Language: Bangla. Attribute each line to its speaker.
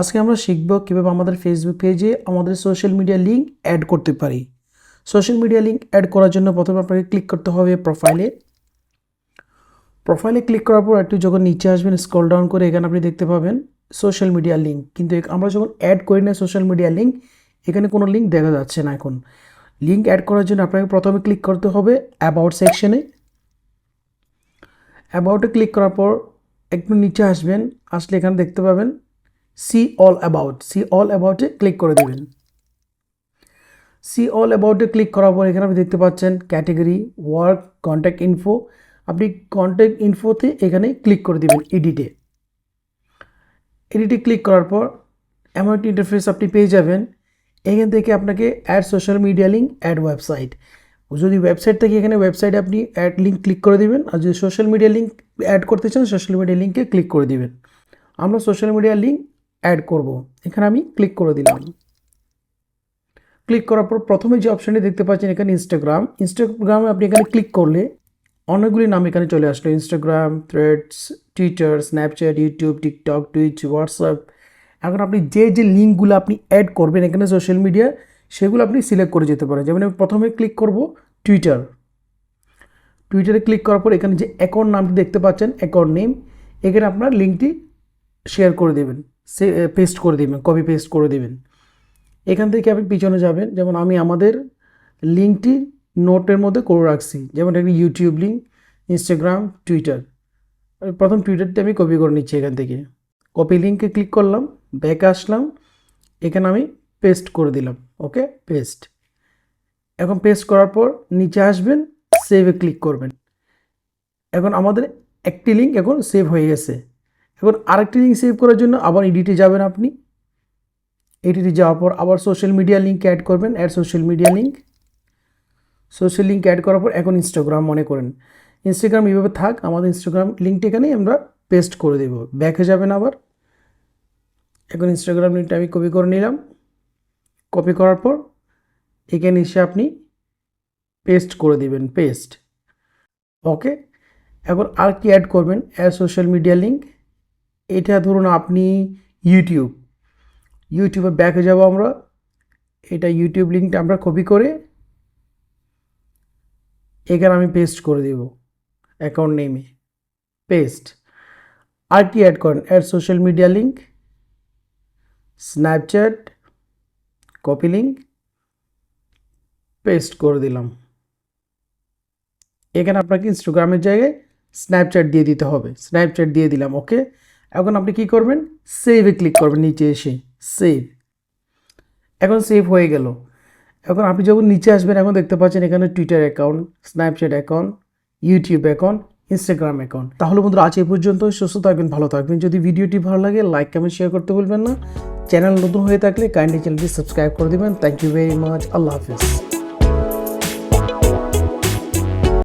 Speaker 1: আজকে আমরা শিখব কীভাবে আমাদের ফেসবুক পেজে আমাদের সোশ্যাল মিডিয়া লিঙ্ক অ্যাড করতে পারি। সোশ্যাল মিডিয়া লিঙ্ক অ্যাড করার জন্য প্রথমে আপনাকে ক্লিক করতে হবে প্রোফাইলে প্রোফাইলে ক্লিক করার পর একটু যখন নিচে আসবেন স্ক্রল ডাউন করে এখানে আপনি দেখতে পাবেন সোশ্যাল মিডিয়া লিঙ্ক কিন্তু আমরা যখন অ্যাড করি না সোশ্যাল মিডিয়া লিঙ্ক এখানে কোনো লিঙ্ক দেখা যাচ্ছে না এখন। লিঙ্ক অ্যাড করার জন্য আপনাকে প্রথমে ক্লিক করতে হবে অ্যাবাউট সেকশনে অ্যাবাউটে ক্লিক করার পর একটু নিচে আসবেন, আসলে এখানে দেখতে পাবেন see all about see all অ্যাবাউটে click করে দেবেন। সি অল অ্যাবাউটে ক্লিক করার পর এখানে আপনি দেখতে পাচ্ছেন ক্যাটেগরি ওয়ার্ক কন্ট্যাক্ট ইনফো আপনি কন্ট্যাক্ট ইনফোতে এখানে ক্লিক করে দেবেন এডিটে এডিটে ক্লিক করার পর এমন একটি ইন্টারফেস আপনি পেয়ে যাবেন। এখান থেকে আপনাকে add social media link add website যদি ওয়েবসাইট থেকে এখানে ওয়েবসাইটে আপনি অ্যাড লিঙ্ক ক্লিক করে দিবেন আর যদি সোশ্যাল মিডিয়া লিঙ্ক অ্যাড করতে চান সোশ্যাল মিডিয়া লিঙ্কে ক্লিক করে দিবেন। আমরা সোশ্যাল মিডিয়া লিঙ্ক অ্যাড করব। এখানে আমি ক্লিক করে দিলাম। ক্লিক করার পর প্রথমে যে অপশানটি দেখতে পাচ্ছেন, এখানে ইনস্টাগ্রাম ইনস্টাগ্রামে আপনি এখানে ক্লিক করলে অনেকগুলি নাম এখানে চলে আসলো। Instagram Threads Twitter Snapchat YouTube TikTok Twitch WhatsApp এখন আপনি যে যে লিঙ্কগুলো আপনি অ্যাড করবেন এখানে সোশ্যাল মিডিয়া সেগুলো আপনি সিলেক্ট করে যেতে পারেন। যেমন আমি প্রথমে ক্লিক করব টুইটার টুইটারে ক্লিক করার পর এখানে যে অ্যাকাউন্ট নামটি দেখতে পাচ্ছেন অ্যাকাউন্ট নেম এখানে আপনার লিঙ্কটি শেয়ার করে দেবেন। সে পেস্ট করে দেবেন কপি পেস্ট করে দেবেন। এখান থেকে আপনি পিছনে যাবেন, যেমন আমি আমাদের লিঙ্কটি নোটের মধ্যে করে রাখছি, যেমন একটা ইউটিউব লিঙ্ক ইনস্টাগ্রাম টুইটার প্রথম টুইটারটি আমি কপি করে নিচ্ছি এখান থেকে। কপি লিঙ্কে ক্লিক করলাম ব্যাক আসলাম, এখানে আমি পেস্ট করে দিলাম ওকে পেস্ট এখন পেস্ট করার পর নিচে আসবেন সেভে ক্লিক করবেন। এখন আমাদের একটি লিঙ্ক এখন সেভ হয়ে গেছে। এখন আরেকটি লিঙ্ক সেভ করার জন্য আবার এডিটে যাবেন আপনি। এডিটে যাওয়ার পর আবার সোশ্যাল মিডিয়া লিঙ্ক অ্যাড করবেন add social media link social link add করার পর এখন ইনস্টাগ্রাম মনে করেন। ইনস্টাগ্রাম এইভাবে থাক, আমাদের ইনস্টাগ্রাম লিঙ্কটি এখানেই আমরা পেস্ট করে দেব। ব্যাকে যাবেন আবার। এখন ইনস্টাগ্রাম লিঙ্কটা আমি কপি করে নিলাম। কপি করার পর এখানে এসে আপনি পেস্ট করে দিবেন পেস্ট ওকে এখন আর কি অ্যাড করবেন অ্যাড সোশ্যাল মিডিয়া লিঙ্ক এটা ধরুন আপনি ইউটিউব ইউটিউবে ব্যাকে যাব আমরা, এটা ইউটিউব লিঙ্কটা আমরা কপি করে এখানে আমি পেস্ট করে দেব অ্যাকাউন্ট নেমে পেস্ট আর কি অ্যাড করেন? Add social media link Snapchat copy link paste করে দিলাম। এখানে আপনাকে ইনস্টাগ্রামের জায়গায় স্ন্যাপচ্যাট দিয়ে দিতে হবে। স্ন্যাপচ্যাট দিয়ে দিলাম ওকে এখন আপনি কি করবেন? সেভে ক্লিক করবেন, নিচে এসে সেভ এখন সেভ হয়ে গেল। এখন আপনি যখন নিচে আসবেন, এখন দেখতে পাচ্ছেন এখানে Twitter account Snapchat account YouTube account Instagram account তাহলে বন্ধুরা, আজ এই পর্যন্ত সুস্থ থাকবেন, ভালো থাকবেন। যদি ভিডিওটি ভালো লাগে লাইক কমেন্ট শেয়ার করতে ভুলবেন না। চ্যানেল নতুন হয়ে থাকলে কাইন্ডলি চ্যানেলটি সাবস্ক্রাইব করে দেবেন। থ্যাংক ইউ ভেরি মাচ আল্লাহ হাফিজ।